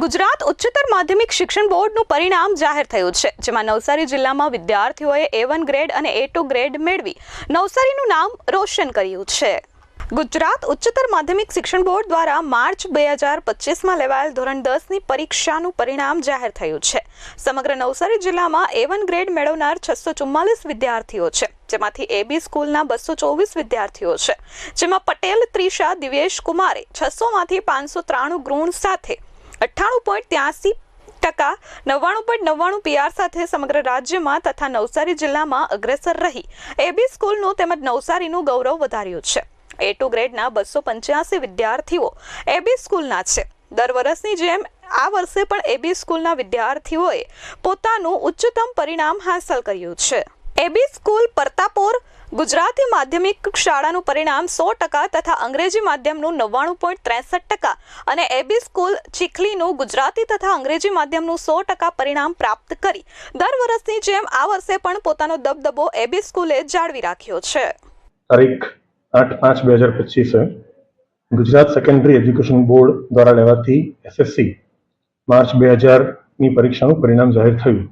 ગુજરાત ઉચ્ચતર માધ્યમિક શિક્ષણ બોર્ડનું પરિણામ જાહેર થયું છે, જેમાં નવસારી જિલ્લામાં વિદ્યાર્થીઓએ એ વન ગ્રેડ અને એ ટુ ગ્રેડ મેળવી નવસારીનું નામ રોશન કર્યું છે. ગુજરાત ઉચ્ચતર માધ્યમિક શિક્ષણ બોર્ડ દ્વારા માર્ચ બે હજાર પચીસમાં લેવાયેલ ધોરણ દસની પરીક્ષાનું પરિણામ જાહેર થયું છે. સમગ્ર નવસારી જિલ્લામાં એ વન ગ્રેડ મેળવનાર છસો ચુમ્માલીસ વિદ્યાર્થીઓ છે, જેમાંથી એબી સ્કૂલના બસો ચોવીસ વિદ્યાર્થીઓ છે, જેમાં પટેલ, ત્રિષા, દિવેશ કુમારે છસોમાંથી પાંચસો ત્રાણું ગુણ સાથે અઠ્ઠાણું પોઈન્ટ ત્યાસી ટકા નવ્વાણું પોઈન્ટ નવ્વાણું પીઆર સાથે સમગ્ર રાજ્યમાં તથા નવસારી જિલ્લામાં અગ્રેસર રહી. એબી સ્કૂલનું તેમજ નવસારીનું ગૌરવ વધાર્યું છે. એ ટુ ગ્રેડના બસો પંચ્યાસી વિદ્યાર્થીઓ એબી સ્કૂલના છે. દર વર્ષની જેમ આ વર્ષે પણ એબી સ્કૂલના વિદ્યાર્થીઓએ પોતાનું ઉચ્ચતમ પરિણામ હાંસલ કર્યું છે. એબી સ્કૂલ પરતાપોર ગુજરાતી માધ્યમિક શાળાનું પરિણામ સો ટકા તથા અંગ્રેજી માધ્યમનું નવ્વાણું પોઈન્ટ ત્રેસઠ ટકા અને એબી સ્કૂલ ચીખલીનું ગુજરાતી તથા અંગ્રેજી માધ્યમનું સો ટકા પરિણામ પ્રાપ્ત કરી. દર વર્ષની જેમ આ વર્ષે પણ પોતાનો દબદબો એબી સ્કૂલે જાળવી રાખ્યો છે. તારીખ આઠ પાંચ બે હજાર પચીસે ગુજરાત સેકન્ડરી એજ્યુકેશન બોર્ડ દ્વારા લેવાતી એસએસસી માર્ચ બે હજારની પરીક્ષાનું પરિણામ જાહેર થયું.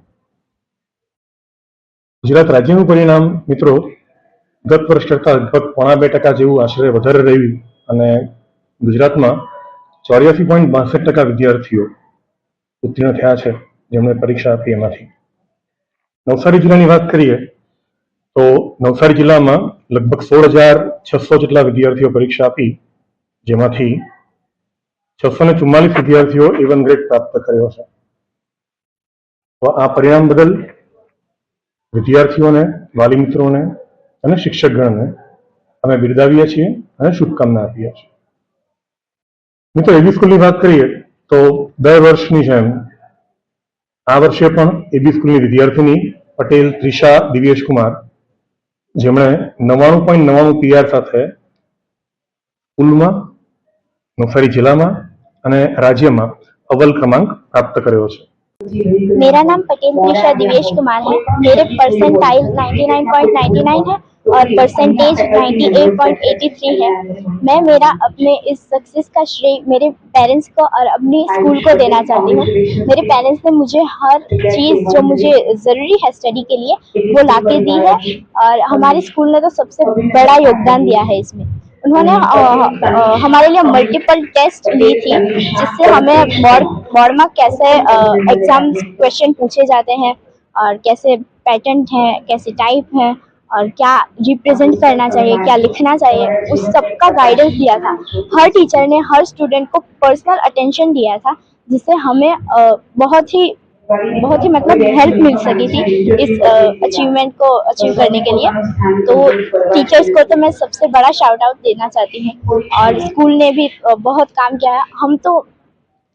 ગુજરાત રાજ્યનું પરિણામ, મિત્રો, ગત વર્ષ કરતાં લગભગ પોણા બે ટકા જેવું આશરે વધારે રહ્યું અને ગુજરાતમાં ચોર્યાસી પોઈન્ટ બાસઠ ટકા વિદ્યાર્થીઓ ઉત્તીર્ણ થયા છે, જેમણે પરીક્ષા આપી એમાંથી. નવસારી જિલ્લાની વાત કરીએ, તો નવસારી જિલ્લામાં લગભગ સોળ હજાર છસો જેટલા વિદ્યાર્થીઓ પરીક્ષા આપી, જેમાંથી છસો ને ચુમ્માલીસ વિદ્યાર્થીઓ એવન વન ગ્રેડ પ્રાપ્ત કર્યો છે. તો આ પરિણામ બદલ વિદ્યાર્થીઓને વાલી મિત્રોને અને શિક્ષકગણને અમે બિરદાવીએ છીએ અને શુભકામના આપીએ છીએ. મિત્રો, એબી સ્કૂલની વાત કરીએ તો દર વર્ષની જેમ આ વર્ષે પણ એબી સ્કૂલની વિદ્યાર્થીની પટેલ, ત્રિષા દિવ્યેશ કુમાર જેમણે નવ્વાણું પોઈન્ટ નવ્વાણું પીઆર સાથે સ્કૂલમાં, નવસારી જિલ્લામાં અને રાજ્યમાં અવ્વલ ક્રમાંક પ્રાપ્ત કર્યો છે. मेरा नाम पटेल त्रिषा दिवेश कुमार है। मेरे परसेंटाइल 99.99 है और परसेंटेज 98.83 है। मैं मेरा अपने इस सक्सेस का श्रेय मेरे पेरेंट्स को और अपने स्कूल को देना चाहती हूँ। मेरे पेरेंट्स ने मुझे हर चीज़ जो मुझे ज़रूरी है स्टडी के लिए, वो लाके दी है और हमारे स्कूल ने तो सबसे बड़ा योगदान दिया है इसमें। उन्होंने हमारे लिए मल्टीपल टेस्ट ली थी जिससे हमें बोर्ड बोर्ड में कैसे एग्ज़ाम क्वेश्चन पूछे जाते हैं और कैसे पैटर्न है कैसे टाइप है और क्या रिप्रेजेंट करना चाहिए क्या लिखना चाहिए उस सब का गाइडेंस दिया था। हर टीचर ने हर स्टूडेंट को पर्सनल अटेंशन दिया था जिससे हमें बहुत ही बहुत ही मतलब हेल्प मिल सकी थी इस अचीवमेंट को अचीव करने के लिए। तो टीचर्स को तो मैं सबसे बड़ा शाउट आउट देना चाहती हूँ। और स्कूल ने भी बहुत काम किया है। हम तो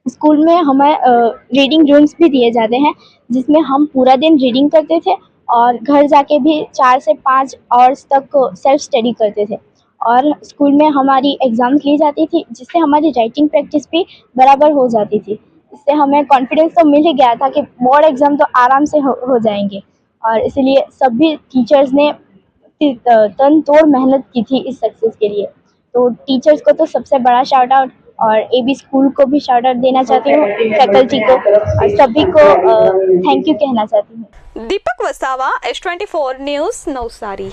स्कूल में हमें रीडिंग रूम्स भी दिए जाते हैं, जिसमें हम पूरा दिन रीडिंग करते थे और घर जाके भी चार से पाँच आवर्स तक सेल्फ स्टडी करते थे। और स्कूल में हमारी एग्ज़ाम्स ली जाती थी, जिससे हमारी राइटिंग प्रैक्टिस भी बराबर हो जाती थी। इससे हमें कॉन्फिडेंस तो मिल ही गया था कि बोर्ड एग्ज़ाम तो आराम से हो, हो जाएँगे। और इसीलिए सभी टीचर्स ने तन तोड़ मेहनत की थी इस सक्सेस के लिए। तो टीचर्स को तो सबसे बड़ा शार्ट आउट और ए बी स्कूल को भी शार्ट आउट देना चाहती हूँ फैकल्टी को। और सभी को थैंक यू कहना चाहती हूँ। Deepak Vasava S twenty four news Navsari.